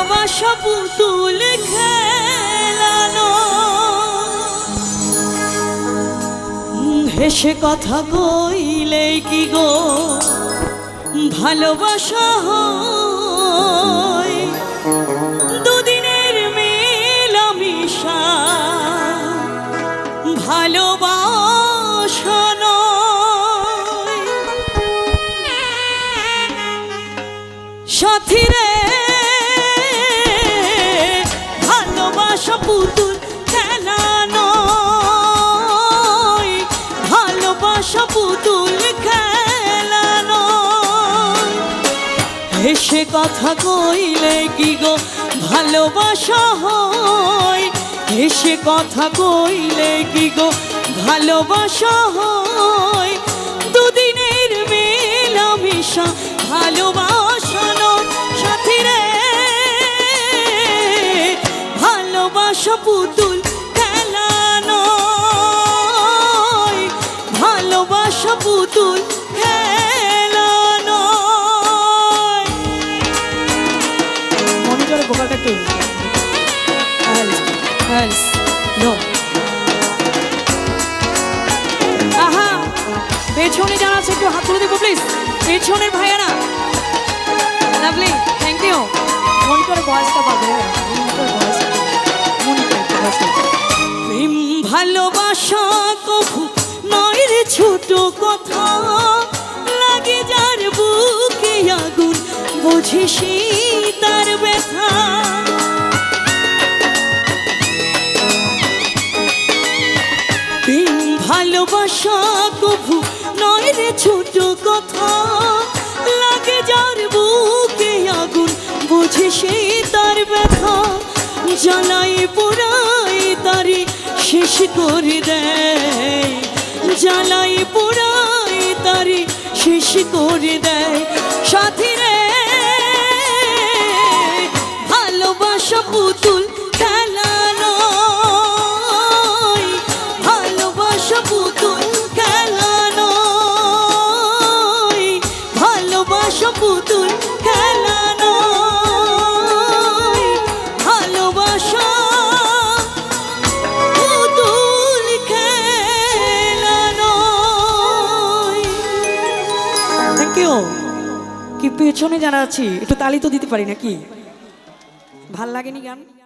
ভালোবাসা পুতুল খেলানো। হেসে কথা কইলে কি গো? ভালোবাসা হয়। দুদিনের মেলামিশা। ভালোবাসা নয়। সাথী রে হেসে কথা কইলে কি গো ভালোবাসা হয়? হেসে কথা কইলে কি গো ভালোবাসা হয়? দুদিনের মেলামেশা ভালোবাসানো সাথী রে। ভালোবাসা পুতুল খেলা নয়। ভালোবাসা পুতুল হেলস নো আহা, পেছনে যারা আছে, একটু হাত তুলে দেবো প্লিজ পেছনের ভাইয়ারা। লাভলি থ্যাংক ইউ পাবে মনিটরে ভয়েসটা মনিটরে ভয়েসটা প্রেম, ভালোবাসা কভু নয় ছোট কথা। লাগে যার বুকে আগুন বুঝিস তার ভালোবাসা কভু নয় রে ছোট কথা। লাগে যার বুকে আগুন, বুঝে সে তার ব্যথা। জ্বালাই পোড়াই তারি, শেষ করে দেয়। জ্বালাই পোড়াই তারি, শেষ করে দেয়। সাথী রে ভালোবাসা পুতুল, খেলা ভালোবাসা পুতুল খেলা নয়। ভালোবাসা কি পেছনে যারা আছি, একটু তালি তো দিতে পারি নাকি? ভালো লাগেনি গান?